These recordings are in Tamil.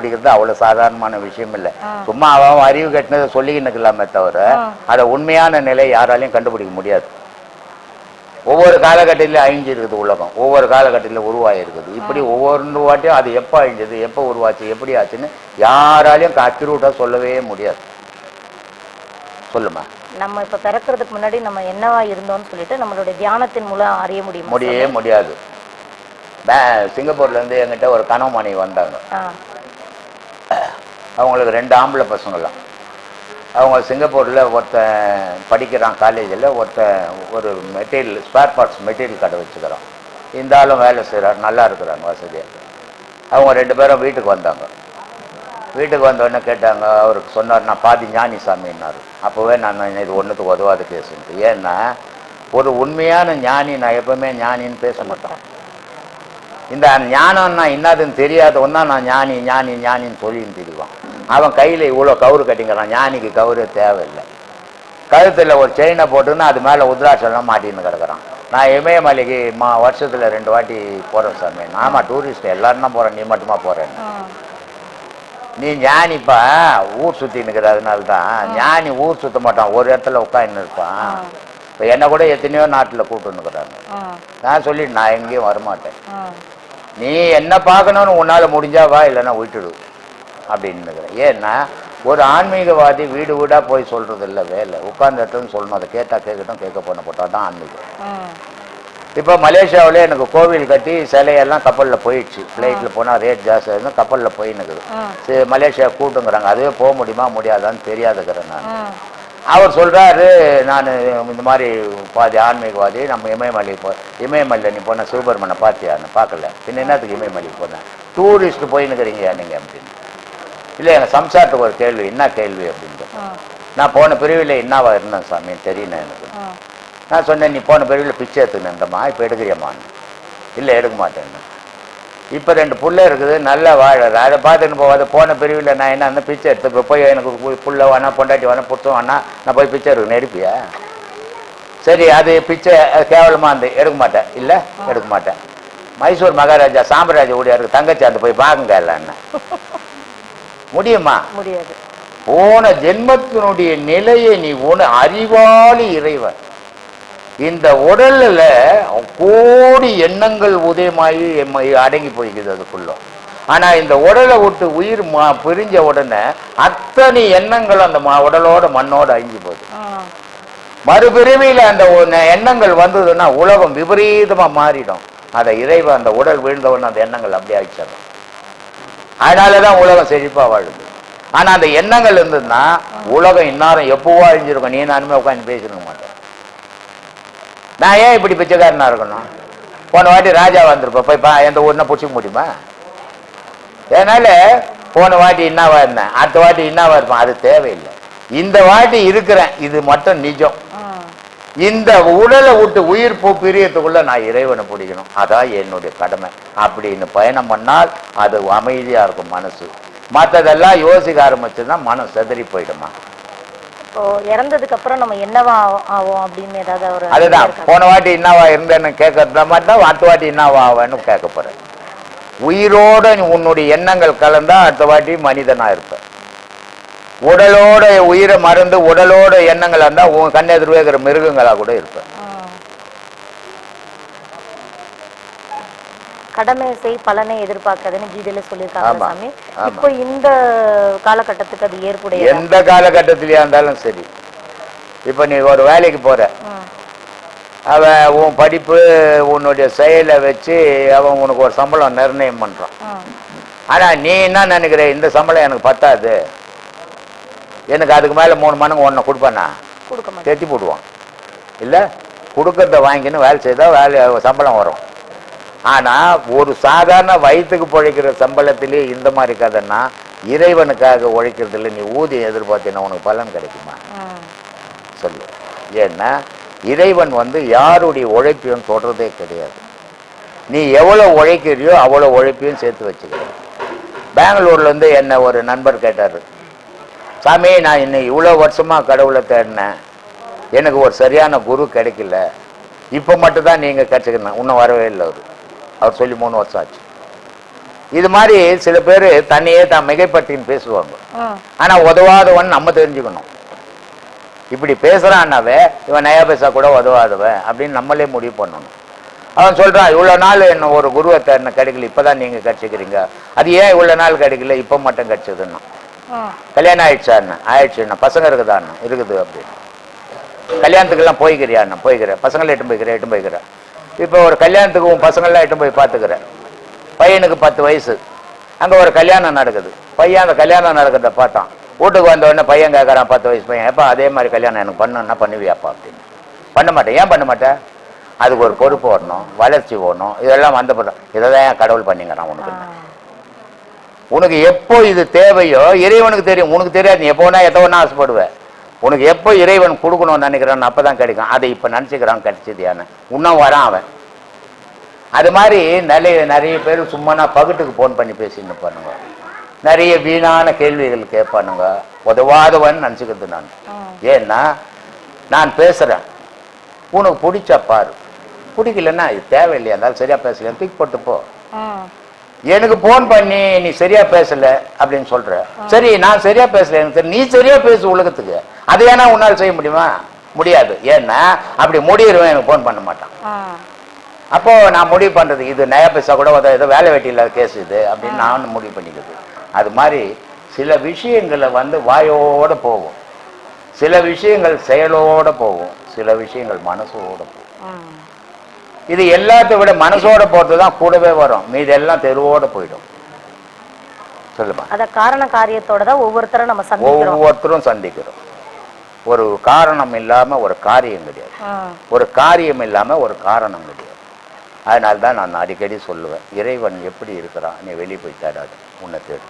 கண்டுபிடிக்கிறது அவ்வளவு சாதாரணமான விஷயம் இல்லை சும்மா அவன் அறிவு கட்டினதை சொல்லிக்கின்னு இருக்கலாமே தவிர அதை உண்மையான நிலை யாராலையும் கண்டுபிடிக்க முடியாது. ஒவ்வொரு காலகட்டத்திலும் அழிஞ்சிருக்குது உலகம். ஒவ்வொரு காலகட்டத்தில் உருவாகிருக்குது இப்படி ஒவ்வொரு வாட்டியும் அது எப்போ அழிஞ்சது எப்போ உருவாச்சு எப்படி ஆச்சுன்னு யாராலையும் அக்யூரேட்டாக சொல்லவே முடியாது. சொல்லுமா? நம்ம இப்ப பிறக்கிறதுக்கு முன்னாடி நம்ம என்னவா இருந்தோம்னு சொல்லிட்டு நம்மளுடைய தியானத்தின் மூலம் அறிய முடியுமா? முடியவே முடியாது. பே- சிங்கப்பூர்ல இருந்து என்கிட்ட ஒரு கனவு மனைவி வந்தாங்க. அவங்களுக்கு ரெண்டு ஆம்பளை பசங்களாம் அவங்க சிங்கப்பூரில் ஒருத்தன் படிக்கிறான் காலேஜில் ஒருத்தன் ஒரு மெட்டீரியல் ஸ்பேர் பார்ட்ஸ் மெட்டீரியல் கடை வச்சுக்கிறான். இந்த ஆளும் வேலை செய்கிறார் நல்லா இருக்கிறாங்க வசதியாக அவங்க ரெண்டு பேரும் வீட்டுக்கு வந்தாங்க. வீட்டுக்கு வந்தோடனே கேட்டாங்க அவருக்கு சொன்னார் நான் பாதி ஞானி சாமின்னாரு அப்போவே நான் இது ஒன்றுத்துக்கு உதவாது பேசுனது ஏன்னா ஒரு உண்மையான ஞானி நான் எப்பவுமே ஞானின்னு பேச மாட்டேன். இந்த ஞானம்னா என்னதுன்னு தெரியாத ஒன்றா நான் ஞானி ஞானி ஞானின்னு சொல்லின்னு திரிவான். அவன் கையில் இவ்வளோ கவுரு கட்டிங்கிறான். ஞானிக்கு கவுரே தேவையில்லை. கழுத்தில் ஒரு செயினை போட்டுன்னு அது மேலே உத்ராட்சம்லாம் மாட்டின்னு கிடக்குறான். நான் இமயமலைக்கு மா வருஷத்தில் ரெண்டு வாட்டி போகிறேன் சாமி. ஆமாம் டூரிஸ்ட் எல்லாரும் தான் போகிறேன் நீ மட்டுமா போகிறேன். நீ ஞானிப்பா ஊர் சுற்றி நிற்கிறதுனால தான் ஞானி ஊர் சுத்த மாட்டான். ஒரு இடத்துல உட்காந்து இருப்பான் இப்போ என்னை கூட எத்தனையோ நாட்டில் கூப்பிட்டுன்னுக்குறாங்க. நான் சொல்லிட்டு நான் எங்கேயும் வரமாட்டேன். நீ என்ன பார்க்கணும்னு உன்னால் முடிஞ்சா வா இல்லைன்னா விட்டுடு அப்படின்னு ஏன்னா ஒரு ஆன்மீகவாதி வீடு வீடாக போய் சொல்கிறது இல்லை வேலை. உட்கார்ந்த இடத்துல சொல்லணும். அதை கேட்டால் கேட்கட்டும் கேட்க பண்ண போட்டால் தான் ஆன்மீகம். இப்போ மலேசியாவில் எனக்கு கோவில் கட்டி சிலையெல்லாம் கப்பலில் போயிடுச்சு. ஃப்ளைட்டில் போனால் ரேட் ஜாஸ்தியாக இருந்தால் கப்பலில் போயின்னுக்குது. சரி மலேசியா கூட்டுங்கிறாங்க. அதுவே போக முடியுமா முடியாதான்னு தெரியாதுக்கிறேன் நான். அவர் சொல்றாரு நான் இந்த மாதிரி பாதி ஆன்மீகவாதி நம்ம இமயமலை போ இமயமலையில் நீ போன சிவபெருமனை பார்த்தியான்னு. பார்க்கல. பின்ன என்னத்துக்கு இமயமலைக்கு போனேன்? டூரிஸ்ட் போயின்னுக்கிறீங்க நீங்க அப்படின்னு. இல்லை எங்கள் சம்சாரத்துக்கு ஒரு கேள்வி என்ன கேள்வி அப்படின்ட்டு. ம். நான் போன பிரிவில் என்னவா இருந்தேன் சாமி தெரியல எனக்கு. நான் சொன்னேன் நீ போன பிரிவில் பிச்சை எடுத்துனேன்டம்மா இப்போ எடுக்கிறியம்மான்னு இல்லை எடுக்க மாட்டேன்னு. இப்போ ரெண்டு புள்ள இருக்குது நல்லா வாழறது. அதை பார்த்துன்னு போகாத. போன பிரிவில் நான் என்ன அந்த பிச்சை எடுத்து இப்போ போய் எனக்கு புள்ள வேணா பொண்டாட்டி வேணா புத்தம் வேணா நான் போய் பிச்சை எடுக்கணும் எடுப்பியா சரி அது பிச்சை அது கேவலமா இருந்து எடுக்க மாட்டேன். இல்லை எடுக்க மாட்டேன். மைசூர் மகாராஜா சாம்பராஜா ஊழியாருக்கு தங்கச்சி அந்த போய் பாருங்க இல்லைன்னு முடியுமா? முடியாது. போன ஜென்மத்தினுடைய நிலையை நீ உண அறிவாளி இறைவன். இந்த உடல்ல கோடி எண்ணங்கள் உதயமாகி எம்ம- அடங்கி போய்க்குது அதுக்குள்ள. ஆனா இந்த உடலை விட்டு உயிர் மா- பிரிஞ்ச உடனே அத்தனை எண்ணங்கள் அந்த உடலோட மண்ணோட அழிஞ்சு போகுது. மறுபிறவியில அந்த எண்ணங்கள் வந்ததுன்னா உலகம் விபரீதமா மாறிடும். அதை இறைவன் அந்த உடல் விழுந்தவொடனே அந்த எண்ணங்கள் அப்படியே அழிச்சிடும் அதனாலதான் உலகம் செழிப்பா வாழுது. ஆனா அந்த எண்ணங்கள் இருந்ததுன்னா உலகம் இன்னாரம் எப்பவோ அழிஞ்சிருக்கும். நீ நானுமே உட்காந்து பேசிருக்க மாட்டேன். நான் ஏன் இப்படி பிச்சைக்காரனா இருக்கணும்? போன வாட்டி ராஜா வந்திருப்பேன் போய் பா எந்த ஊர்னா பிடிச்சிக்க முடியுமா? அதனால போன வாட்டி என்னவா இருந்தேன். அடுத்த வாட்டி என்னவா இருப்பேன். அது தேவையில்லை. இந்த வாட்டி இருக்கிறேன். இது மட்டும் நிஜம். இந்த உடலை விட்டு உயிர் பூ பிரியத்துக்குள்ள நான் இறைவனை பிடிக்கணும். அதான் என்னுடைய கடமை. அப்படின்னு பயணம் பண்ணால் அது அமைதியா இருக்கும் மனசு. மற்றதெல்லாம் யோசிக்க ஆரம்பிச்சுன்னா மனம் செதறி போயிடுமா? இப்போ இறந்ததுக்கு அப்புறம் நம்ம என்னவா ஆவோம் அப்படின்னு ஏதாவது ஒரு idea அதுதான்? போன வாட்டி என்னவா இருந்தேன்னு கேட்கறத மட்டும் அடுத்த வாட்டி என்னவா ஆவேன்னு கேட்க போறேன். உயிரோட உன்னுடைய எண்ணங்கள் கலந்தா அடுத்த வாட்டி மனிதனா இருப்ப உடலோட உயிரை மறந்து உடலோட எண்ணங்கள் இருந்தா உன் கண்ணெதிர்வே இருக்கிற மிருகங்களா கூட இருப்ப ம். கடமை செய் பலனை எதிர்பார்க்காதுன்னு கீதையில சொல்லியிருக்காங்க சாமி. இப்போ இந்த காலகட்டத்துக்கு அது ஏற்புடைய எந்த காலகட்டத்திலயா இருந்தாலும் சரி. இப்ப நீ ஒரு வேலைக்கு போற. அவன் உன் படிப்பு உன்னுடைய செயலை வச்சு அவன் உனக்கு ஒரு சம்பளம் நிர்ணயம் பண்றான். ஆனா நீ என்ன நினைக்கிற? இந்த சம்பளம் எனக்கு பத்தாது. எனக்கு அதுக்கு மேல மூணு மடங்கு ஒன்றை கொடுப்பானா கொடுக்க தெத்தி போடுவான். இல்ல கொடுக்கறத வாங்கின்னு வேலை செய்தா வேலை சம்பளம் வரும். ஆனா ஒரு சாதாரண வயிற்றுக்கு பிழைக்கிற சம்பளத்திலே இந்த மாதிரி கதைன்னா இறைவனுக்காக உழைக்கிறதுல நீ ஊதியம் எதிர்பார்த்தீங்கன்னா உனக்கு பலன் கிடைக்குமா. சொல்லு. ஏன்னா இறைவன் வந்து யாருடைய உழைப்பையும் தொடர்றதே கிடையாது. நீ எவ்வளவு உழைக்கிறியோ அவ்வளவு உழைப்பையும் சேர்த்து வச்சுக்கிற. பெங்களூர்ல இருந்து என்ன ஒரு நண்பர் கேட்டாரு. சாமி நான் இன்னும் இவ்வளோ வருஷமா கடவுளை தேடினேன். எனக்கு ஒரு சரியான குரு கிடைக்கல. இப்போ மட்டும்தான் நீங்க கற்றுக்கணும் இன்னும் வரவே இல்லை அவர். அவர் சொல்லி மூணு வருஷம் ஆச்சு. இது மாதிரி சில பேர் தன்னையே தான் மிகைப்பட்டின்னு பேசுவாங்க. ம் ஆனா உதவாதவன் நம்ம தெரிஞ்சுக்கணும். இப்படி பேசுறான்னாவே இவன் நயா பேசா கூட உதவாதவன் அப்படின்னு நம்மளே முடிவு பண்ணணும். அவன் சொல்றான் இவ்வளவு நாள் என்ன ஒரு குருவை என்ன கிடைக்கல இப்பதான் நீங்க கிடைச்சிக்கிறீங்க அது ஏன் இவ்வளவு நாள் கிடைக்கல இப்ப மட்டும் கிடைச்சதுன்னா கல்யாணம் ஆயிடுச்சா அண்ணன் ஆயிடுச்சுண்ணா பசங்க இருக்குதாண்ணா இருக்குது அப்படின்னு கல்யாணத்துக்கெல்லாம் போய்க்கிறியா அண்ணா? போய்க்கிறேன் பசங்களை எட்டு போய்க்கிறேன் எட்டு போய்க்கிறேன் இப்போ ஒரு கல்யாணத்துக்கு உன் பசங்கள்லாம் எட்டு போய் பார்த்துக்கிறேன் பையனுக்கு பத்து வயசு. அங்கே ஒரு கல்யாணம் நடக்குது. பையன் அந்த கல்யாணம் நடக்கிறத பார்த்தான். வீட்டுக்கு வந்த உடனே பையன் கேட்குறான் பத்து வயசு பையன். எப்போ அதே மாதிரி கல்யாணம் எனக்கு பண்ணுன்னா பண்ணுவியாப்பா? அப்படின்னு. பண்ண மாட்டேன். ஏன் பண்ண மாட்டேன் அதுக்கு ஒரு பொறுப்பு வரணும். வளர்ச்சி ஓடணும் இதெல்லாம் வந்த பிறகு இதை தான் ஏன் கடவுள் பண்ணிங்கிறான் உனக்கு. உனக்கு எப்போ இது தேவையோ இறைவனுக்கு தெரியும். உனக்கு தெரியாது நீ எப்போ வேணா எத்த வேணா ஆசைப்படுவ. உனக்கு எப்போ இறைவன் கொடுக்கணும்னு நினைக்கிறான் அப்பதான் கிடைக்கும். அதை இப்போ நினச்சிக்கிறான் கிடைச்சது யானை இன்னும் வரான் அவன். அது மாதிரி நிறைய நிறைய பேர் சும்மா பகுட்டுக்கு ஃபோன் பண்ணி பேசின்னு பண்ணுங்க நிறைய வீணான கேள்விகள் கேட்பானுங்க. உதவாதவன் நினச்சிக்கிறது நான். ஏன்னா நான் பேசுகிறேன் உனக்கு பிடிச்சா பாரு. பிடிக்கலன்னா இது தேவையில்லையா இருந்தாலும் சரியா பேசலையா தூக்கி போட்டு போ. எனக்கு ஃபோன் பண்ணி நீ சரியா பேசல அப்படின்னு சொல்ற. சரி நான் சரியா பேசல. எனக்கு. நீ சரியா பேசு உலகத்துக்கு. அது ஏன்னா உன்னால் செய்ய முடியுமா? முடியாது. ஏன்னா அப்படி முடியிருவன் எனக்கு ஃபோன் பண்ண மாட்டான். அப்போ நான் முடிவு பண்றது இது நயா பைசா கூட ஏதோ வேலை வெட்டி இல்லாத கேஸ் இது அப்படின்னு நான் முடிவு பண்ணிக்கிறது அது மாதிரி சில விஷயங்களை வந்து வாயோட போகும். சில விஷயங்கள் செயலோட போகும். சில விஷயங்கள் மனசோட போகும். இது எல்லாத்தை விட மனசோட போறது தான் கூடவே வரும். மீதி எல்லாம் தெருவோட போயிடும். சொல்லுமா? அத காரண காரியத்தோட தான் ஒவ்வொருத்தரும் நம்ம சந்திக்கிறோம். ஒவ்வொருத்தரும் சந்திக்கிறோம். ஒரு காரணம் இல்லாம ஒரு காரியம் கிடையாது. ஒரு காரியம் இல்லாம ஒரு காரணம் கிடையாது. அதனால தான் நான் அடிக்கடி சொல்லுவேன் இறைவன் எப்படி இருக்கிறான்? நீ வெளியே போய் தேடாது உன்னை தேடு.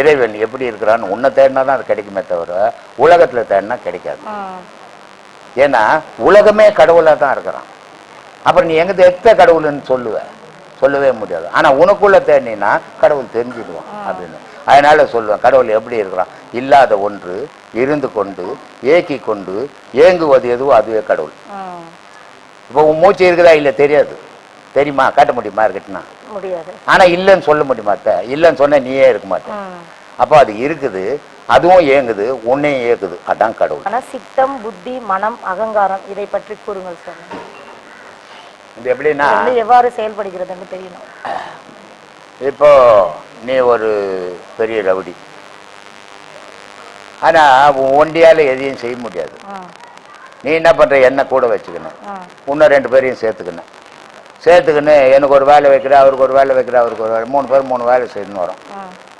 இறைவன் எப்படி இருக்கிறான்னு உன்னை தேடினா தான் அது கிடைக்குமே தவிர உலகத்துல தேடினா கிடைக்காது. ஏன்னா உலகமே கடவுளாக தான் இருக்கிறான். அப்புறம் நீ எங்க எத்த கடவுள்னு சொல்லுவ? சொல்லவே முடியாது. ஆனா உனக்குள்ள தேடினா கடவுள் தெரிஞ்சிடுவான் அப்படின்னு. அதனால சொல்லுவேன் கடவுள் எப்படி இருக்கிறான்? இல்லாத ஒன்று இருந்து கொண்டு ஏக்கி கொண்டு ஏங்குவது எதுவோ அதுவே கடவுள். இப்போ உன் மூச்சு இருக்குதா இல்லை தெரியாது. தெரியுமா? காட்ட முடியுமா? இருக்கட்டுனா முடியாது. ஆனா இல்லைன்னு சொல்ல முடியுமா? அத்தை? இல்லைன்னு சொன்னா நீயே இருக்க மாட்டேன் அப்போ அது இருக்குது அதுவும் ஏங்குது உன்னையும் ஏக்குது. அதான் கடவுள். ஆனா சித்தம் புத்தி மனம் அகங்காரம் இதை பற்றி கூறுங்கள் சார் இது எப்படின்னா எவ்வாறு செயல்படுகிறதுன்னு தெரியணும். இப்போ நீ ஒரு பெரிய ரவுடி. ஆனா உன் ஒண்டியால எதையும் செய்ய முடியாது. நீ என்ன பண்ற? என்ன கூட வச்சுக்கணும். இன்னும் ரெண்டு பேரையும் சேர்த்துக்கணும். சேர்த்துக்கின்னு எனக்கு ஒரு வேலை வைக்கிற அவருக்கு ஒரு வேலை வைக்கிற அவருக்கு ஒரு வேலை. மூணு பேர் மூணு வேலை செய்யணும் வரும்.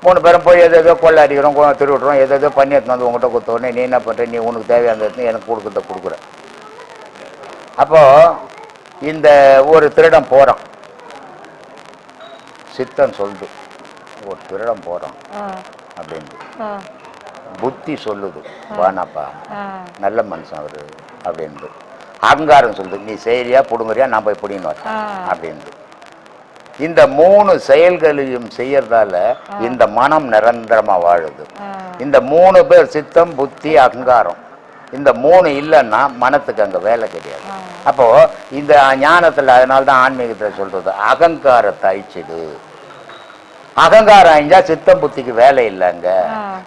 மூணு பேரும் போய் எது எதோ கொள்ளை அடிக்கிறோம் திருவிடுறோம் எது எதோ பண்ணி எடுத்துன்னு வந்து உங்ககிட்ட கொடுத்த உடனே நீ என்ன பண்ற? நீ உனக்கு எடுத்து எனக்கு கொடுக்குறத கொடுக்குற. அப்போ இந்த ஒரு திருடன் போறான். சித்தன் சொல்லுது ஒரு திருடன் போறான் ம் அப்படின்னு. புத்தி சொல்லுது வானாப்பா நல்ல மனுஷன் அவரு அப்படின்ட்டு அகங்காரம் சொல்லுது நீ செய்யறியா புடுங்குறியா நான் போய் புடின்னு வரேன் ம். அப்படின்ட்டு இந்த மூணு செயல்களையும் செய்யறதால இந்த மனம் நிரந்தரமா வாழுது. இந்த மூணு பேர் சித்தம் புத்தி அகங்காரம். இந்த மூணு இல்லைன்னா மனத்துக்கு அங்க வேலை கிடையாது. அப்போ இந்த ஞானத்துல அதனால தான் ஆன்மீகத்துல சொல்றது அகங்காரத்தை அழிச்சிடு. அகங்காரம் அழிஞ்சா சித்தம் புத்திக்கு வேலை இல்லைங்க.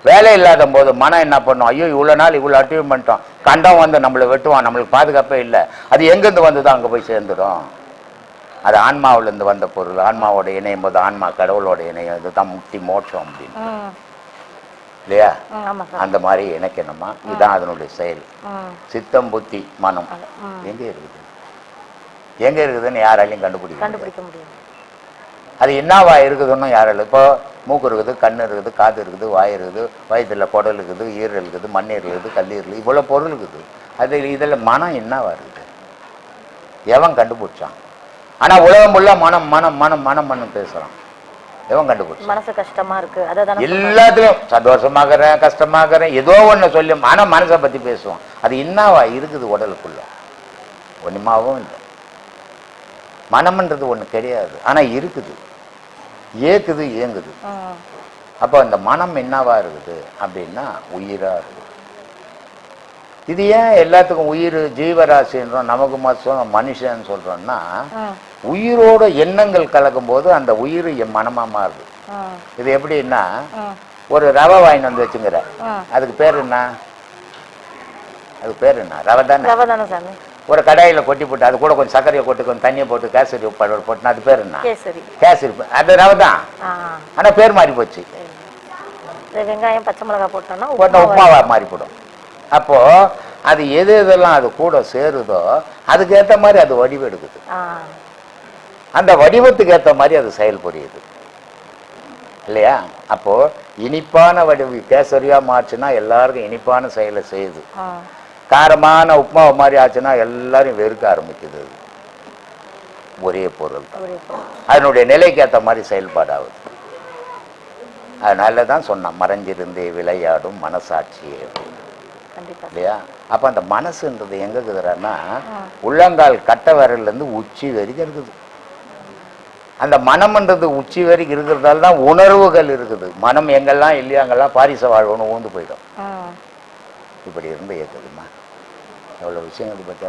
வேலை இல்லாத போது மனம் என்ன பண்ணும்? ஐயோ இவ்வளவு நாள் இவ்வளவு அச்சீவ் பண்ணிட்டோம் கண்டம் வந்து நம்மளை வெட்டுவான் நம்மளுக்கு பாதுகாப்பே இல்லை. அது எங்கேருந்து வந்ததோ அங்க போய் சேர்ந்துடும். அது ஆன்மாவுல இருந்து வந்த பொருள். ஆன்மாவோட இணையும் போது ஆன்மா கடவுளோட இணையும். இதுதான் முக்தி மோட்சம் அப்படின்னு. இல்லையா? அந்த மாதிரி இணைக்கணுமா இதுதான் அதனுடைய செயல். சித்தம் புத்தி மனம். எங்க இருக்குது? எங்க இருக்குதுன்னு யாராலையும் கண்டுபிடிக்க. கண்டுபிடிக்க முடியும் அது என்னவா இருக்குதுன்னு யாராலும் இப்போ மூக்கு இருக்குது கண் இருக்குது காது இருக்குது வாய் இருக்குது வயிற்றுல குடல் இருக்குது ஈரல் இருக்குது மண்ணீரல் இருக்குது கல்லீரல் இவ்வளோ பொருள் இருக்குது. அது இதில் மனம் என்னவா இருக்குது? எவன் கண்டுபிடிச்சான்? ஆனா உலகம் உள்ள மனம் மனம் மனம் மனம் மனம் பேசுறான். எவன் கண்டுபிடிச்சான்? மனசு கஷ்டமா இருக்கு. அதை தானே எல்லாத்துலயும் சந்தோஷமாகறேன் கஷ்டமாகறேன் ஏதோ ஒண்ணு சொல்லி ஆனா மனசை பத்தி பேசுவோம். அது என்னவா இருக்குது உடலுக்குள்ள? ஒண்ணுமாவும் இல்லை. மனம்ன்றது ஒண்ணு கிடையாது. ஆனா இருக்குது. ஏக்குது ஏங்குது. ம். அப்போ அந்த மனம் என்னவா இருக்குது அப்படின்னா உயிரா இருக்குது. இது ஏன் எல்லாத்துக்கும் உயிர் ஜீவராசின்றோம் நமக்கு மட்டும் மனுஷன் சொல்றோம்னா உயிரோட எண்ணங்கள் கலக்கும் போது அந்த உயிர் என் மனமா மாறுது. இது எப்படின்னா ஒரு ரவை வாங்கிட்டு வந்து வச்சுங்கிற அதுக்கு பேர் என்ன? அதுக்கு பேர் என்ன? ரவை தானே? ஒரு கடாயில கொட்டி போட்டு அது கூட கொஞ்சம் சர்க்கரையை போட்டு கொஞ்சம் தண்ணியை போட்டு கேசரி பவுடர் போட்டுனா அது பேர் என்ன? கேசரி. அது ரவை தான். ஆ. ஆனா பேர் மாறி போச்சு வெங்காயம் பச்சை மிளகாய் போட்டோம்னா போட்ட உப்புமா உப்புமாவா மாறி போடும் அப்போ அது எது எதெல்லாம் அது கூட சேருதோ அதுக்கு ஏத்த மாதிரி அது வடிவெடுக்குது. அந்த வடிவத்துக்கு ஏத்த மாதிரி அது செயல்புரியுது இல்லையா? அப்போ இனிப்பான வடிவு கேசரியா மாற்றுனா எல்லாருக்கும் இனிப்பான செயலை செய்யுது. காரமான உப்புமாவை மாதிரி ஆச்சுன்னா எல்லாரும் வெறுக்க ஆரம்பிக்குது அது. ஒரே பொருள். அதனுடைய நிலைக்கு ஏற்ற மாதிரி செயல்பாடாகுது. அதனால தான் சொன்னான் மறைஞ்சிருந்தே விளையாடும் மனசாட்சியே அப்படின்னு. இல்லையா? அப்போ அந்த மனசுன்றது எங்க இருக்குதுன்னா உள்ளங்கால் கட்ட விரல்லேருந்து உச்சி வரைக்கும் இருக்குது. அந்த மனம்ன்றது உச்சி வரைக்கும் இருக்கிறதால தான் உணர்வுகள் இருக்குது. மனம் எங்கெல்லாம் இல்லையா அங்கெல்லாம் பாரிச வாழ்வுன்னு ஊந்து போயிடும். இப்படி இருந்து ஏற்றுதுமா எவ்வளோ விஷயங்கள் பற்றி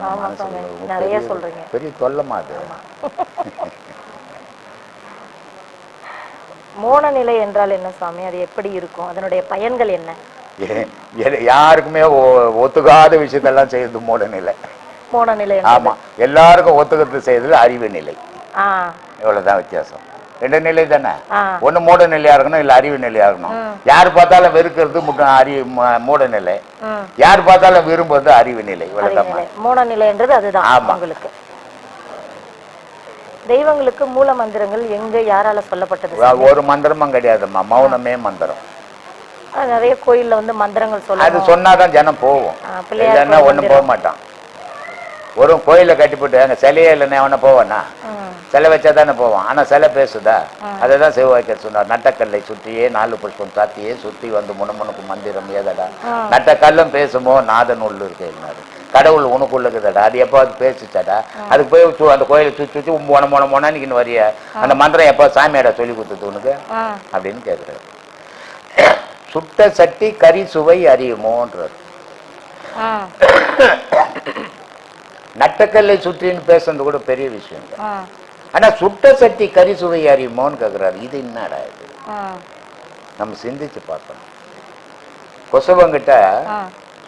பெரிய- தொல்லமா அது. மோன நிலை என்றால் என்ன சாமி அது எப்படி இருக்கும்? அதனுடைய பயன்கள் என்ன? யாருக்குமே ஒத்துக்காத விஷயத்தெல்லாம் செய்யறது மூட நிலை மோன நிலை ஆமா. எல்லாருக்கும் ஒத்துக்கிறது செய்யறது அறிவு நிலை. இவ்வளவுதான் வித்தியாசம். ரெண்டு நிலை தானே? ஒண்ணு மூட நிலையா இருக்கணும் இல்ல அறிவு நிலையா இருக்கணும். யார் பார்த்தாலும் வெறுக்கிறது அறிவு மூட நிலை யார் பார்த்தாலும் விரும்புறது அறிவு நிலை. இவ்வளவுதான் நிலை. மோன நிலை என்றது அதுதான் ஆமா. உங்களுக்கு. தெய்வங்களுக்கு மூல மந்திரங்கள் எங்க யாரால சொல்லப்பட்டது ஒரு மந்திரமும் கிடையாதும்மா. மௌனமே மந்திரம். நிறைய கோயில்ல வந்து மந்திரங்கள் அது சொல்லணும். சொன்னாதான் ஜனம் போவோம். இல்லைன்னா ஒண்ணும் போக மாட்டான் ஒரு கோயிலை கட்டிவிட்டு அங்க சிலையே இல்லைன்னா அவனை போவானா? சிலை வச்சா தானே போவான். ஆனா சிலை பேசுதா? அதை தான் சொன்னார். நட்டக்கல்லை சுற்றியே நாலு புஷ்பம் சாத்தியே சுத்தி வந்து முணுமுணுக்கு மந்திரம் ஏதடா? நட்டக்கல்லும் பேசுமோ? நாதன் உள்ள இருக்கேன்னாரு கடவுள் உனக்குள்ள இருக்குதடா அது எப்போ அது பேசுச்சாடா அதுக்கு போய் அந்த கோயிலை சுற்றி சுற்றி மொன மொன மொனானிக்கின்னு வரிய? அந்த மந்திரம் எப்போ சாமியாடா சொல்லி கொடுத்தது உனக்கு? அப்படின்னு கேட்குறாரு சுட்ட சட்டி கறி சுவை அறியுமோன்றார் ம் நட்டக்கல்லை சுற்றின்னு பேசுறது கூட பெரிய விஷயம். ஆனா சுட்ட சட்டி கறி சுவை அறியுமோன்னு கேட்குறாரு இது என்னடா இது? நம்ம சிந்திச்சு பார்க்கணும். கொசவங்கிட்ட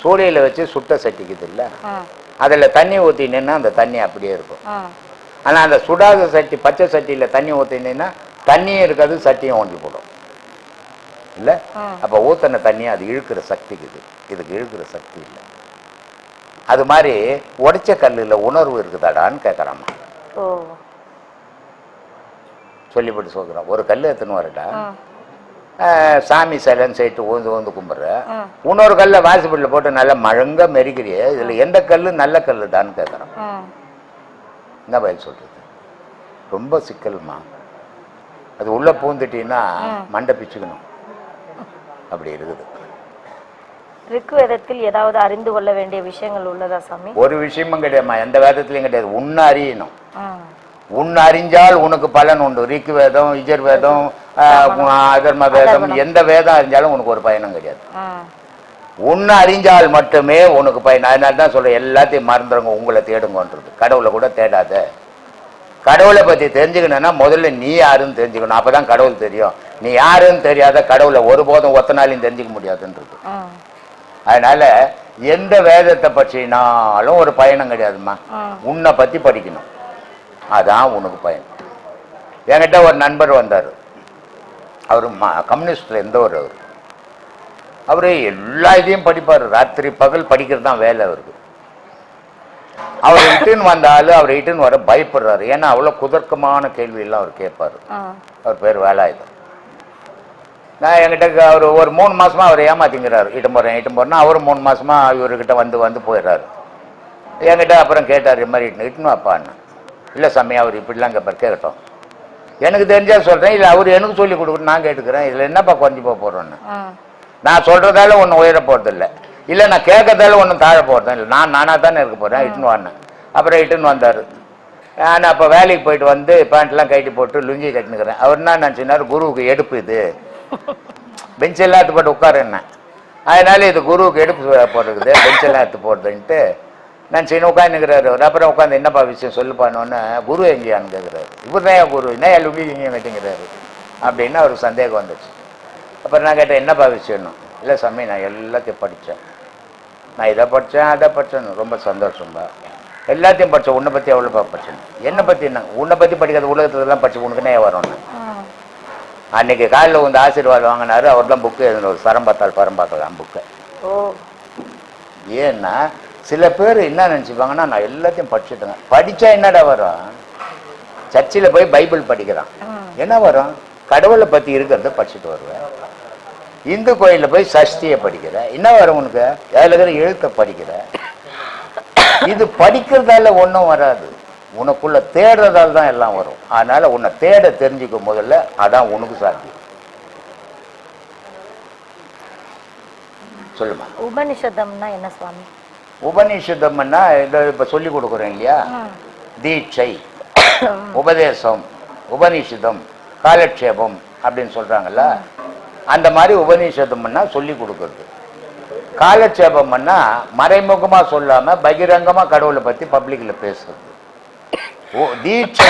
சூளையில வச்சு சுட்ட சட்டிக்குது இல்ல? அதுல தண்ணி ஊத்தினேன்னா அந்த தண்ணி அப்படியே இருக்கும். ஆனா அந்த சுடாத சட்டி பச்சை சட்டியில தண்ணி ஊத்தினேன்னா தண்ணியும் இருக்காது சட்டியும் ஒண்டி போடும். இல்ல. அப்ப ஊத்தின தண்ணியை அது இழுக்கிற சக்திக்குது இதுக்கு இழுக்கிற சக்தி இல்லை. அது மாதிரி உடைச்ச கல்லுல உணர்வு இருக்குதாடான்னு கேட்கறாமா ஓ. சொல்லிப்பட்டு சொல்கிறோம் ஒரு கல் ம் ஆஹ் சாமி சிலைன்னு சொல்லிட்டு ஊந்து ஊந்து கும்பிட்ற. இன்னொரு கல்லை வாசிப்படியில் போட்டு நல்லா மழங்க மெரிக்கிறியே இதுல எந்த கல்லு நல்ல கல்லுடான்னு கேட்குறோம் ம் என்ன பதில் சொல்றது? ரொம்ப சிக்கல்மா? அது உள்ள பூந்துட்டீங்கன்னா மண்டை பிச்சுக்கணும். அப்படி இருக்குது. ரிக்வேதத்தில் ஏதாவது அறிந்து கொள்ள வேண்டிய விஷயங்கள் உள்ளதா சாமி? ஒரு விஷயமும் கிடையாதும்மா எந்த வேதத்துலையும் கிடையாது. உன்னை அறியணும். ம் உன்னை அறிஞ்சால் உனக்கு பலன் உண்டு. ரிக்கு வேதம் இஜர் வேதம் ஆஹ், அதர்ம வேதம் எந்த வேதம் அறிஞ்சாலும் உனக்கு ஒரு பயனும் கிடையாது. உன்னை அறிஞ்சால் மட்டுமே உனக்கு பயன். அதனால தான் சொல்றேன் எல்லாத்தையும் மறந்துடுங்க உங்களை தேடுங்கன்றது. கடவுளை கூட தேடாத. கடவுளை பத்தி தெரிஞ்சுக்கணும்னா முதல்ல நீ யாருன்னு தெரிஞ்சுக்கணும். அப்பதான் கடவுள் தெரியும். நீ யாருன்னு தெரியாத கடவுளை ஒருபோதும் ஒத்த நாளையும் தெரிஞ்சுக்க முடியாதுன்றது. அதனால எந்த வேதத்தை பற்றினாலும் ஒரு பயணம் கிடையாதும்மா. ம் உன்னை பத்தி படிக்கணும். அதான் உனக்கு பயன். என்கிட்ட ஒரு நண்பர் வந்தார். அவர் கம்யூனிஸ்ட்ல இருந்தவர் அவர்? அவரு எல்லா இதையும் படிப்பார். ராத்திரி பகல் படிக்கிறது தான் வேலை அவருக்கு. அவர் இட்டுன்னு வந்தாலும் அவர் இட்டுன்னு வர பயப்படுறாரு. ஏன்னா அவ்வளோ குதர்க்கமான கேள்வியெல்லாம் அவர் கேட்பாரு. அவர் பேர் வேலாயுதம். நான் என்கிட்ட அவர் ஒரு மூணு மாசமா அவர் ஏமாத்திங்கிறாரு. இட்டும் போறேன் இட்டும் போறேன்னா அவரும் மூணு மாசமா இவர்கிட்ட வந்து வந்து போயிடுறாரு என்கிட்ட அப்புறம் கேட்டார் இது மாதிரி இட்டுன்னு இட்டுன்னு வாப்பான்னு இல்லை சாமி அவர் இப்படிலாம் கேட்பார் கேட்கட்டும் எனக்கு தெரிஞ்சா சொல்றேன். இல்லை அவர் எனக்கு சொல்லி கொடுக்கணும் நான் கேட்டுக்கிறேன். இதில் என்னப்பா குறைஞ்சி போக போறோன்னு ம் நான் சொல்றதால ஒன்றும் உயர போறதில்ல. இல்லை நான் கேட்கறதால ஒன்றும் தாழ போறது இல்லை. நான் நானாக தானே இருக்க போறேன். இட்டுன்னு வானேன் அப்புறம் இட்டுன்னு வந்தார். நான் அப்போ வேலைக்கு போயிட்டு வந்து பேண்ட்லாம் கட்டி போட்டு லுங்கி கட்டினுக்கிறேன். அவர் என்ன நினச்சினார் குருவுக்கு எடுப்பு இது. பெஞ்ச் எல்லாத்து போட்டு உட்காரு என்ன. அதனால இது குருவுக்கு எடுப்பு போடுறது பெஞ்செல்லாம் எடுத்து போடுறதுன்ட்டு நான் சரி உட்காந்துக்கிறாரு அவர். அப்புறம் உட்காந்து என்னப்பா விஷயம் சொல்லுப்பானோன்னு குரு எங்கேயான்னு கேட்குறாரு இவர் தான் குரு? என்ன லுங்கி இங்கே கட்டிங்கிறாரு அப்படின்னு அவருக்கு சந்தேகம் வந்துச்சு. அப்புறம் நான் கேட்டேன் என்னப்பா விஷயம்னு? இல்லை சாமி நான் எல்லாத்தையும் படித்தேன் நான் இதை படித்தேன் அதை படித்தேன் ரொம்ப சந்தோஷம்பா எல்லாத்தையும் படித்தேன் உன்னை பற்றி எவ்வளோப்பா படித்தேன்? என்னை பற்றி என்ன? உன்னை பற்றி படிக்காத உலகத்துலலாம் படிச்சு உனக்குனே வரும்னு. ம். அன்னைக்கு காலையில் வந்து ஆசீர்வாதம் வாங்கினாரு அவர் தான் புக்கு எழுதின சரம் பார்த்தால் பரம் பார்க்கலாம் புக்கை ஓ. ஏன்னா சில பேர் என்ன நினச்சிப்பாங்கன்னா நான் எல்லாத்தையும் படிச்சுட்டேங்க படித்தா என்னடா வரும்? சர்ச்சில் போய் பைபிள் படிக்கிறான். என்ன வரும்? கடவுளை பற்றி இருக்கிறத படிச்சுட்டு வருவேன். இந்து கோயிலில் போய் சஷ்டியை படிக்கிற என்ன வரும் உனக்கு? அதில் இருக்கிற எழுத்தை படிக்கிற. இது படிக்கிறதால ஒன்றும் வராது. உனக்குள்ள தேடுறதால தான் எல்லாம் வரும். அதனால உன்னை தேட தெரிஞ்சுக்கும் முதல்ல அதான் உனக்கு சாத்தியம். சொல்லுமா. உபனிஷதம்னா என்ன சுவாமி? உபநிஷதம்னா இதை இப்போ சொல்லி கொடுக்குறேன் இல்லையா. தீட்சை உபதேசம் உபநிஷதம் காலக்ஷேபம் அப்படின்னு சொல்றாங்கல்ல? அந்த மாதிரி உபநிஷதம்னா சொல்லி கொடுக்கறது. காலட்சேபம்னா மறைமுகமாக சொல்லாமல் பகிரங்கமாக கடவுளை பற்றி பப்ளிக்கில் பேசுறது. ஓ தீட்சை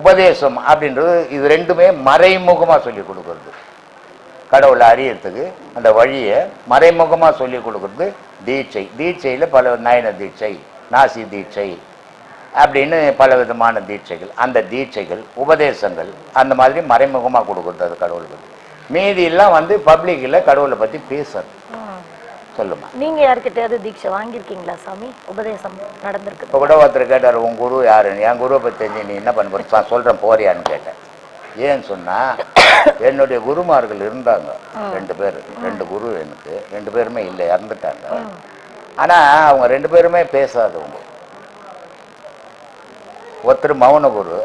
உபதேசம் அப்படின்றது இது ரெண்டுமே மறைமுகமாக சொல்லி கொடுக்கறது. கடவுளை அறியறதுக்கு அந்த வழியை மறைமுகமாக சொல்லி கொடுக்குறது தீட்சை. தீட்சையில் பல நயன தீட்சை நாசி தீட்சை அப்படின்னு பல விதமான தீட்சைகள். அந்த தீட்சைகள் உபதேசங்கள் அந்த மாதிரி மறைமுகமாக கொடுக்குறது அது கடவுளுக்கு. மீதி எல்லாம் வந்து பப்ளிக்கில் கடவுளை பத்தி பேசுறது. சொல்லுமா. நீங்க யார்கிட்டயாவது தீட்சை வாங்கியிருக்கீங்களா சாமி? உபதேசம் நடந்திருக்கு. இப்போ கூட ஒருத்தர் கேட்டார் உன் குரு யாருன்னு என் குருவை பற்றி தெரிஞ்சு நீ என்ன பண்ண போற? நான் சொல்கிறேன் போறியான்னு கேட்டேன். ஏன்னு சொன்னா என்னுடைய குருமார்கள் இருந்தாங்க. ரெண்டு பேர். ரெண்டு குரு எனக்கு. ரெண்டு பேருமே இல்லை இறந்துட்டாங்க. ஆனா அவங்க ரெண்டு பேருமே பேசாதவங்க. ஒருத்தர் மௌன குரு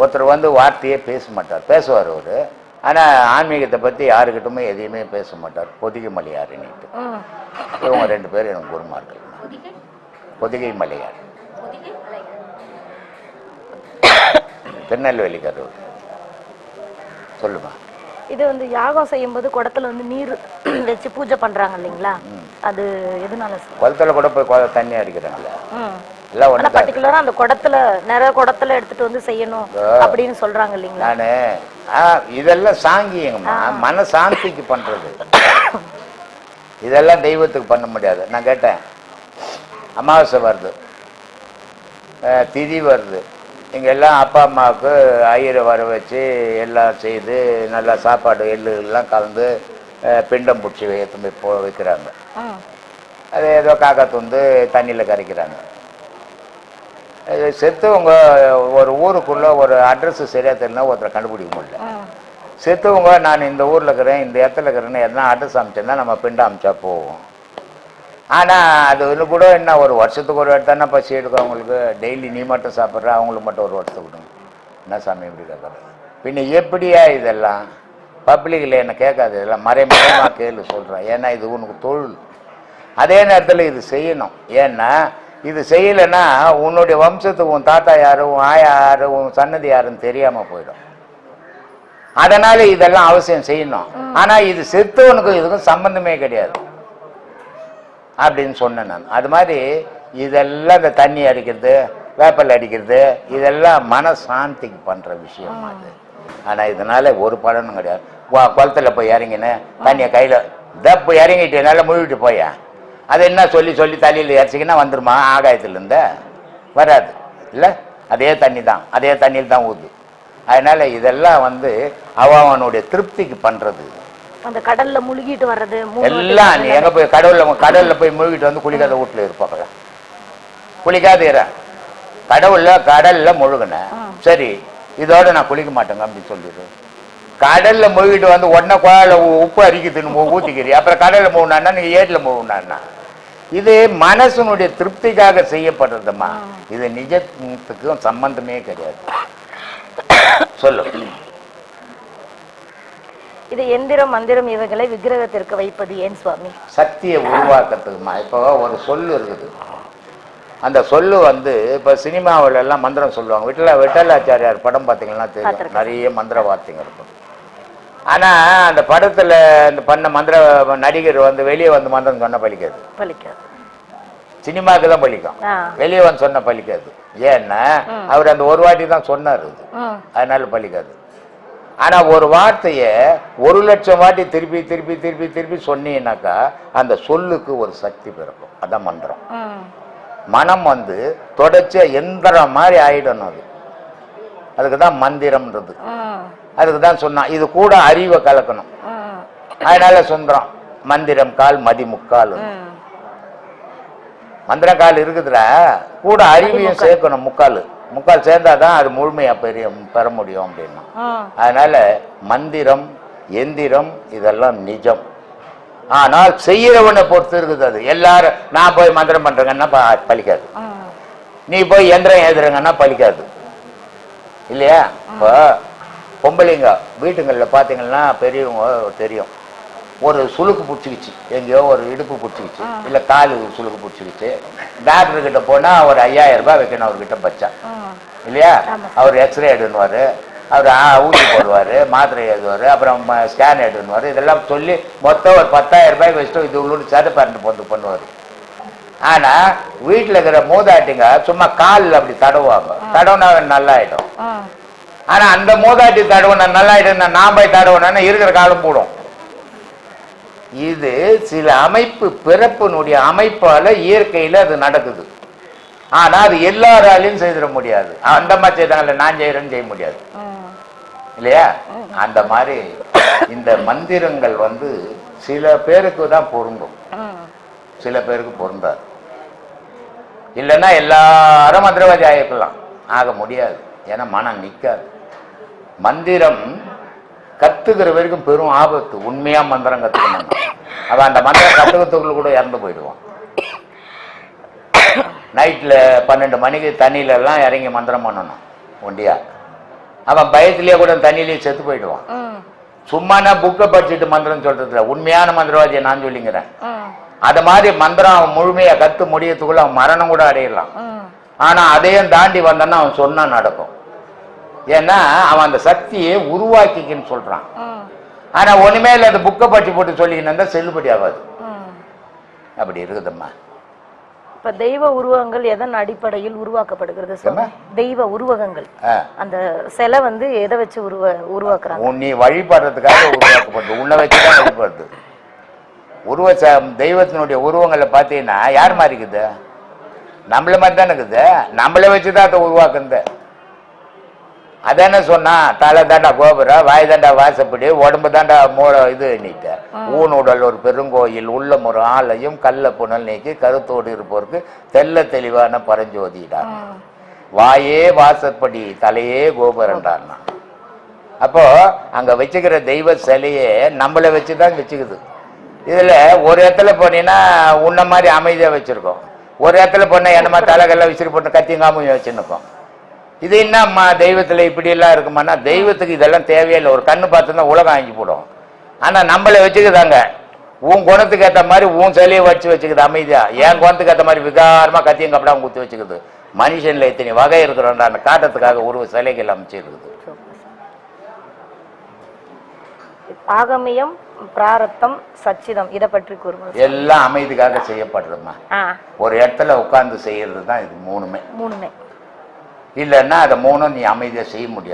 ஒருத்தர் வந்து வார்த்தையே பேச மாட்டார். பேசுவார் அவரு. ஆனா ஆன்மீகத்தை பத்தி யாருக்கிட்டுமே எதையுமே பேச மாட்டார். பொதிகை மலையாருன்னுட்டு. இவங்க ரெண்டு பேரும் எனக்கு குருமார்கள். பொதிகை? மலையார் திருநெல்வேலிக்காரர் சொல்லுமா? இது வந்து யாகம் செய்யும்போது குடத்துல வந்து நீர் வச்சு பூஜை பண்றாங்க இல்லைங்களா? அது எதனால குளத்துல கூட போய் தண்ணி அடிக்கிறாங்கல்ல ஆனா ஒன்று பர்டிகுலரா அந்த குடத்துல நிறைய குடத்துல எடுத்துட்டு வந்து செய்யணும் அப்படின்னு சொல்றாங்க இல்லைங்களா? நானு இதெல்லாம் சாங்கியங்கம்மா. மன சாந்திக்கு பண்றது. இதெல்லாம் தெய்வத்துக்கு பண்ண முடியாது. நான் கேட்டேன். அமாவாசை வருது. திதி வருது. இங்க எல்லாம் அப்பா அம்மாவுக்கு ஐயரை வர வச்சு எல்லாம் செய்து நல்லா சாப்பாடு எள்ளு எல்லாம் கலந்து பிண்டம் பிடிச்சி வைத்து போ வைக்கிறாங்க அது ஏதோ காக்கா துண்டு தண்ணியில் கரைக்கிறாங்க. செத்தவங்க ஒரு ஊருக்குள்ள ஒரு அட்ரஸ் சரியா தெரியல ஒருத்தரை கண்டுபிடிக்க முடியல. செத்தவங்க நான் இந்த ஊர்ல இருக்கிறேன் இந்த இடத்துல இருக்கிறேன்னு எதனா அட்ரஸ் அமைச்சேன்னா நம்ம பிண்டம் அமிச்சா போவோம். ஆனா அது இன்னும் கூட என்ன ஒரு வருஷத்துக்கு ஒரு வாட்டி தானே பசி எடுக்கும் அவங்களுக்கு. டெய்லி நீ மட்டும் சாப்பிட்ற அவங்களுக்கு மட்டும் ஒரு வருஷத்துக்கு கொடுங்க என்ன சாமி இப்படி கேட்குறது பின்ன எப்படியா இதெல்லாம்? பப்ளிக்கில் என்ன கேட்காது இதெல்லாம் மறைமுகமாக கேளு சொல்கிறேன் ஏன்னா இது உனக்கு தொழில். அதே நேரத்தில் இது செய்யணும். ஏன்னா இது செய்யலைன்னா உன்னுடைய வம்சத்துக்கு உன் தாத்தா யாரு உன் ஆயா யாரு உன் சன்னதி யாருன்னு தெரியாமல் போயிடும். அதனால இதெல்லாம் அவசியம் செய்யணும். ஆனா இது செத்தவனுக்கும் இதுக்கும் சம்பந்தமே கிடையாது. அப்படின்னு சொன்னேன் நான். அது மாதிரி இதெல்லாம் இந்த தண்ணி அடிக்கிறது வேப்பல் அடிக்கிறது இதெல்லாம் மன சாந்திக்கு பண்ற விஷயம் அது. ஆனா இதனால ஒரு பலனும் கிடையாது. குளத்துல போய் இறங்கினேன். தண்ணியை கையில தப்பு இறங்கிட்டு நல்லா முழுகிட்டு போயா அது என்ன சொல்லி சொல்லி தலையில் இறச்சிக்கினா வந்துருமா? ஆகாயத்துல இருந்த வராது. இல்ல? அதே தண்ணி தான் அதே தண்ணியில் தான் ஊது அதனால இதெல்லாம் வந்து அவனுடைய திருப்திக்கு பண்றது. அந்த கடல்ல முழுகிட்டு வர்றது எல்லாம் நீ எங்க போய் கடவுள்ல கடல்ல போய் மூழ்கிட்டு வந்து குளிக்காத வீட்டுல இருப்பாங்க குளிக்காத கடவுள்ல கடல்ல முழுகுன. சரி இதோட நான் குளிக்க மாட்டேங்க அப்படின்னு சொல்லிடு. கடல்ல மூழ்கிட்டு வந்து உடனே குழாயில உப்பு அரிக்குதுன்னு ஊத்திக்கிறீ அப்புறம் கடல்ல மூணான்னா நீங்க ஏட்ல மூணான்னா இது மனசனுடைய திருப்திக்காக செய்யப்படுறதுமா? இது நிஜத்துக்கும் சம்பந்தமே கிடையாது. சொல்லு. இது எந்திரம் மந்திரம் இவைகளை விக்கிரகத்திற்கு வைப்பது ஏன் சுவாமி? சக்தியை உருவாக்குறதுக்குமா? இப்போ ஒரு சொல்லு இருக்குது. அந்த சொல்லு வந்து இப்போ சினிமாவுல எல்லாம் மந்திரம் சொல்லுவாங்க. விட்டல விட்டலாச்சாரியார் படம் பார்த்தீங்கன்னா தெரியும். நிறைய மந்திர வார்த்தைங்க இருக்கும். ஆனா அந்த படத்துல இந்த பண்ண மந்திர நடிகர் வந்து வெளியே வந்து மந்திரம் சொன்ன பலிக்காது. பலிக்காது. சினிமாக்கு தான் பலிக்கும். ஆ. வெளியே வந்து சொன்ன பலிக்காது. ஏன்னா அவர் அந்த ஒரு வாட்டி தான் சொன்னார் இது அதனால பலிக்காது. ஆனா ஒரு வார்த்தைய ஒரு லட்சம் வாட்டி திருப்பி திருப்பி திருப்பி திருப்பி சொன்னீங்கன்னாக்கா அந்த சொல்லுக்கு ஒரு சக்தி பிறக்கும். அதான் மந்திரம். மனம் வந்து தொடர்ச்சியா எந்திரம் மாதிரி ஆயிடணும் அது. அதுக்கு தான் மந்திரம்ன்றது அதுக்கு தான் சொன்னான். இது கூட அறிவை கலக்கணும். அதனால சொல்றோம் மந்திரம் கால் மதி முக்கால் மந்திரம் கால் இருக்குதுல கூட அறிவையும் சேர்க்கணும் முக்கால். முக்கால் சேர்ந்தாதான் அது முழுமையா பெரிய பெற முடியும் அப்படின்னா. அதனால மந்திரம் எந்திரம் இதெல்லாம் நிஜம். ஆனால் செய்யறவனை பொறுத்து இருக்குது அது. எல்லாரும் நான் போய் மந்திரம் பண்றேங்கன்னா ப- பலிக்காது ம் நீ போய் எந்திரம் எழுதுறங்கன்னா பலிக்காது இல்லையா? இப்போ பொம்பளைங்க வீட்டுங்களில் பார்த்தீங்கன்னா பெரியவங்க தெரியும். ஒரு சுளுக்கு பிடிச்சிக்கிச்சு. எங்கேயோ ஒரு இடுப்பு பிடிச்சிக்கிச்சு. இல்லை கால் சுளுக்கு பிடிச்சிக்கிச்சு. டாக்டர் கிட்ட போனால் ஒரு ஐயாயிரம் ரூபாய் வைக்கணும் அவர்கிட்ட பச்சா. இல்லையா? அவர் எக்ஸ்ரே எடுன்னுவார். அவர் ஊசி போடுவார் மாத்திரை எழுதுவார் அப்புறம் ஸ்கேன் எடுன்னுவார். இதெல்லாம் சொல்லி மொத்தம் ஒரு பத்தாயிரம் ரூபாய் வச்சுட்டு இது உள்ளூர் சதை பரண்டு போட்டு பண்ணுவார். ஆனால் வீட்டில் இருக்கிற மூதாட்டிங்க சும்மா காலில் அப்படி தடவுவாங்க. தடவுனா நல்லா ஆயிடும். ம் ஆனால் அந்த மூதாட்டி தடவுன நல்லா ஆயிடும் நான் போய் தடவுனா இருக்கிற காலம் போடும். இது சில அமைப்பு பிறப்பினுடைய அமைப்பால இயற்கையில அது நடக்குது. ஆனா அது எல்லாராலையும் செய்திட முடியாது. அந்த மாதிரி செய்தாங்கல்ல நான் செய்யறேன்னு செய்ய முடியாது. இல்லையா? அந்த மாதிரி இந்த மந்திரங்கள் வந்து சில பேருக்கு தான் பொருந்தும். சில பேருக்கு பொருந்தாது. இல்லைன்னா எல்லாரும் மந்திரவாதி ஆகிக்கலாம் ஆக முடியாது. ஏன்னா மனம் நிற்காது மந்திரம் கத்துக்கிற வரைக்கும் பெரும் ஆபத்து. உண்மையா மந்திரம் கத்துக்கணும் அவன் அந்த மந்திரம் கத்துக்கிறதுக்குள்ள கூட இறந்து போயிடுவான். நைட்ல பன்னெண்டு மணிக்கு தண்ணியில எல்லாம் இறங்கி மந்திரம் பண்ணணும். ஒண்டியா? அவன் பயத்திலேயே கூட தண்ணியிலேயே செத்து போயிடுவான். சும்மானா புக்கை படிச்சுட்டு மந்திரம் சொல்றதுல. உண்மையான மந்திரவாதியை நான் சொல்லிங்கிறேன் அது மாதிரி மந்திரம் அவன் முழுமையா கத்து முடியறதுக்குள்ள அவன் மரணம் கூட அடையலாம். ஆனா அதையும் தாண்டி வந்தான்னா அவன் சொன்னா நடக்கும். ஏன்னா அவன் அந்த சக்தியை உருவாக்கிக்கின்னு சொல்றான். ஆனா ஒண்ணுமே இல்லை அந்த புக்கை படிச்சு போட்டு சொல்லிக்கின்னு இருந்தா செல்லுபடி ஆகாது. அப்படி இருக்குதும்மா. இப்ப தெய்வ உருவங்கள் எதன் அடிப்படையில் உருவாக்கப்படுகிறது தெய்வ உருவகங்கள். அந்த சிலை வந்து எதை வச்சு உருவ உருவாக்குறாங்க? நீ வழிபடுறதுக்காக உருவாக்கப்படுது. உன்னை வச்சுதான் வழிபடுது. உருவ தெய்வத்தினுடைய உருவங்களை பார்த்தீங்கன்னா யார் மாதிரி இருக்குது நம்மள மாதிரி தானே இருக்குது. நம்மளை வச்சுதான் அதை உருவாக்குந்த அதானே சொன்னா தலை தாண்டா கோபுரம் வாய் தாண்டா வாசப்படி உடம்பு தாண்டா மூ இது நீட்ட. ஊன் உடல் ஒரு பெருங்கோயில் உள்ளம் ஒரு ஆலயம் கள்ள புனல் நீக்கி கருத்தோடு இருப்போருக்கு தெல்ல தெளிவான பரஞ்சோதிடா. வாயே வாசப்படி தலையே கோபுரண்டான்னா அப்போ அங்க வச்சுக்கிற தெய்வ சிலையே நம்மளை வச்சுதான் வச்சுக்குது. இதுல ஒரு இடத்துல போனீங்கன்னா உன்ன மாதிரி அமைதியா வச்சிருக்கோம். ஒரு இடத்துல போனா என்னமா தலைகள்லாம் விசிறி போட்டு கத்திங்காம வச்சுருக்கோம் இது என்னம்மா தெய்வத்துல இப்படி எல்லாம் இருக்குமான்னா தெய்வத்துக்கு இதெல்லாம் தேவையில்லை. ஒரு கண்ணு பார்த்துதான் உலகம் வாங்கி போடும். ஆனா நம்மளை வச்சுக்குதாங்க. உன் குணத்துக்கு ஏத்த மாதிரி உன் சிலையை வச்சு வச்சுக்குது அமைதியா. என் குணத்துக்கு ஏத்த மாதிரி விகாரமா கத்தியும் கப்படாம குத்தி வச்சுக்குது. மனுஷன்ல இத்தனை வகை இருக்கிறோன்ற அந்த காட்டத்துக்காக உருவ சிலைகள் அமைச்சிருக்குது ஆகமியம் பிராரத்தம் சச்சிதம் இதை பற்றி கூறுங்கள். எல்லாம் அமைதிக்காக செய்யப்படுறதுமா ஒரு இடத்துல உட்கார்ந்து செய்யறது தான் இது மூணுமே. மூணுமே. இல்லைன்னா அதை மூணும் நீ அமைதியாக செய்ய முடியாது.